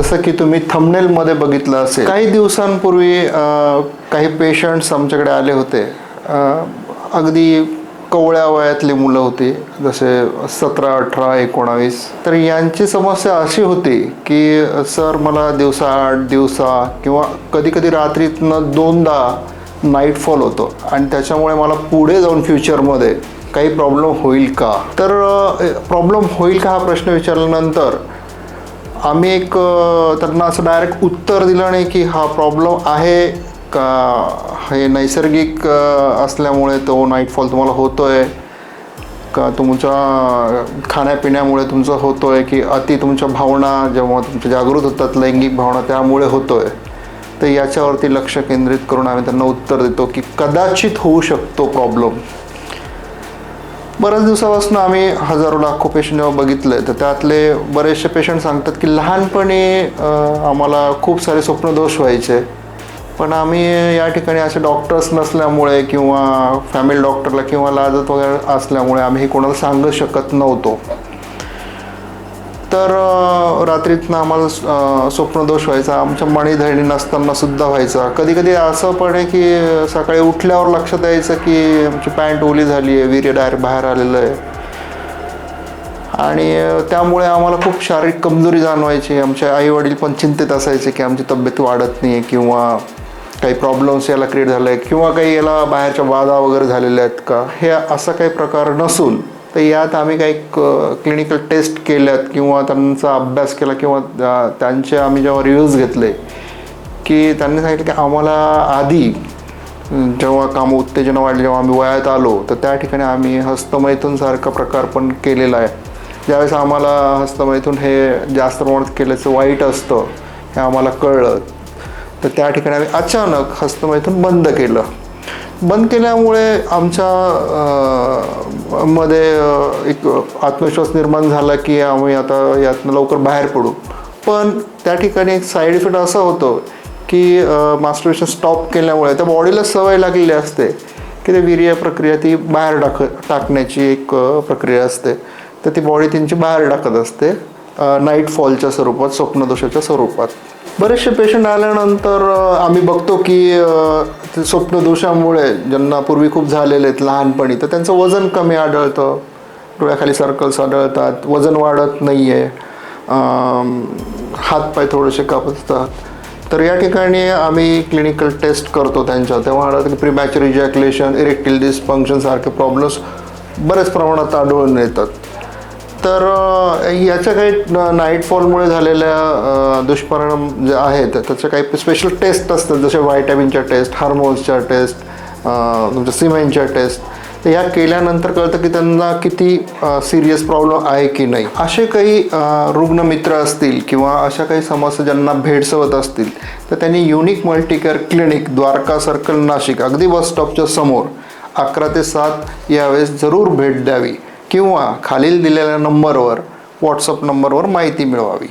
जसं की तुम्ही थंबनेलमध्ये बघितलं असेल काही दिवसांपूर्वी काही पेशंट्स आमच्याकडे आले होते. अगदी कवळ्या वयातली मुलं होती जसे सतरा अठरा एकोणावीस. तर यांची समस्या अशी होती की सर मला दिवसा आठ दिवसा किंवा कधी कधी रात्रीतनं दोनदा नाईटफॉल होतो आणि त्याच्यामुळे मला पुढे जाऊन फ्युचरमध्ये काही प्रॉब्लेम होईल का? तर प्रॉब्लेम होईल का हा प्रश्न विचारल्यानंतर आम्ही एक त्यांना असं डायरेक्ट उत्तर दिलं नाही की हा प्रॉब्लेम आहे का? हे नैसर्गिक असल्यामुळे तो नाईटफॉल तुम्हाला होतो आहे का? तुमच्या खाण्यापिण्यामुळे तुमचं होतो आहे की अति तुमच्या भावना जेव्हा तुमच्या जागृत होतात लैंगिक भावना त्यामुळे होतो आहे तर याच्यावरती लक्ष केंद्रित करून आम्ही त्यांना उत्तर देतो की कदाचित होऊ शकतो प्रॉब्लेम बऱ्याच दिवसापासून आम्ही हजारो लाखो पेशंट जेव्हा बघितले तर त्यातले बरेचसे पेशंट सांगतात की लहानपणी आम्हाला खूप सारे स्वप्नदोष व्हायचे. पण आम्ही या ठिकाणी असे डॉक्टर्स नसल्यामुळे किंवा फॅमिली डॉक्टरला किंवा लाजत वगैरे असल्यामुळे आम्ही हे कोणाला सांगू शकत नव्हतो. तर रात्रीतनं आम्हाला स्वप्नदोष व्हायचा आमच्या मणीधरणी नसताना सुद्धा व्हायचा. कधी कधी असं पण आहे की सकाळी उठल्यावर लक्षात यायचं की आमची पॅन्ट ओली झाली आहे वीर्य डायरेक्ट बाहेर आलेलं आहे. आणि त्यामुळे आम्हाला खूप शारीरिक कमजोरी जाणवायची. आमचे आईवडील पण चिंतेत असायचे की आमची तब्येत वाढत नाही किंवा काही प्रॉब्लेम्स याला क्रिएट झाले किंवा काही याला बाहेरच्या बाधा वगैरे झालेल्या आहेत का? हे असा काही प्रकार नसून तर यात आम्ही काही क्लिनिकल टेस्ट केल्यात किंवा त्यांचा अभ्यास केला किंवा त्यांचे आम्ही जेव्हा रिव्ह्यूज घेतले की त्यांनी सांगितलं की आम्हाला आधी जेव्हा काम उत्तेजन वाढले जेव्हा आम्ही वयात आलो तर त्या ठिकाणी आम्ही हस्तमैथूनसारखा प्रकार पण केलेला आहे. ज्यावेळेस आम्हाला हस्तमैथून हे जास्त प्रमाणात केल्याचं वाईट असतं हे आम्हाला कळलं तर त्या ठिकाणी आम्ही अचानक हस्तमैथून बंद केलं. बंद केल्यामुळे आमच्या मध्ये एक आत्मविश्वास निर्माण झाला की आम्ही आता यातनं लवकर बाहेर पडू. पण त्या ठिकाणी एक साईड इफेक्ट असा होतो की मास्टरवेशन स्टॉप केल्यामुळे त्या बॉडीला सवय लागलेली असते की ते वीर्य प्रक्रिया ती बाहेर टाक टाकण्याची एक प्रक्रिया असते. तर ती बॉडी त्यांची बाहेर टाकत असते नाईट फॉलच्या स्वरूपात स्वप्नदोषाच्या स्वरूपात. बरेचसे पेशंट आल्यानंतर आम्ही बघतो की ते स्वप्नदोषामुळे ज्यांना पूर्वी खूप झालेले आहेत लहानपणी तर त्यांचं वजन कमी आढळतं. डोळ्याखाली सर्कल्स आढळतात. वजन वाढत नाही आहे हातपाय थोडेसे कापतात. तर या ठिकाणी आम्ही क्लिनिकल टेस्ट करतो त्यांच्या. तेव्हा आढळतं की प्रिमॅचर इजॅक्युलेशन इरेक्टिल डिस्फंक्शन सारखे प्रॉब्लेम्स बऱ्याच प्रमाणात आढळून येतात. तर याच्या काही नाईटफॉलमुळे झालेल्या दुष्परिणाम जे आहेत त्याचे काही स्पेशल टेस्ट असतात. जसे व्हायटॅमिनच्या टेस्ट हार्मोन्सच्या टेस्ट तुमच्या सिमेंटच्या टेस्ट तर ह्या केल्यानंतर कळतं की त्यांना किती सिरियस प्रॉब्लेम आहे की नाही. असे काही रुग्णमित्र रुग्ण मित्र असतील किंवा अशा काही समस्या ज्यांना भेडसवत असतील तर त्यांनी unique multicare clinic Dwarka circle Nashik अगदी बस स्टॉपच्या समोर अकरा ते सात यावेळेस जरूर भेट द्यावी. किंवा खालील दिलेल्या नंबरवर व्हॉट्सअप नंबरवर माहिती मिळवावी.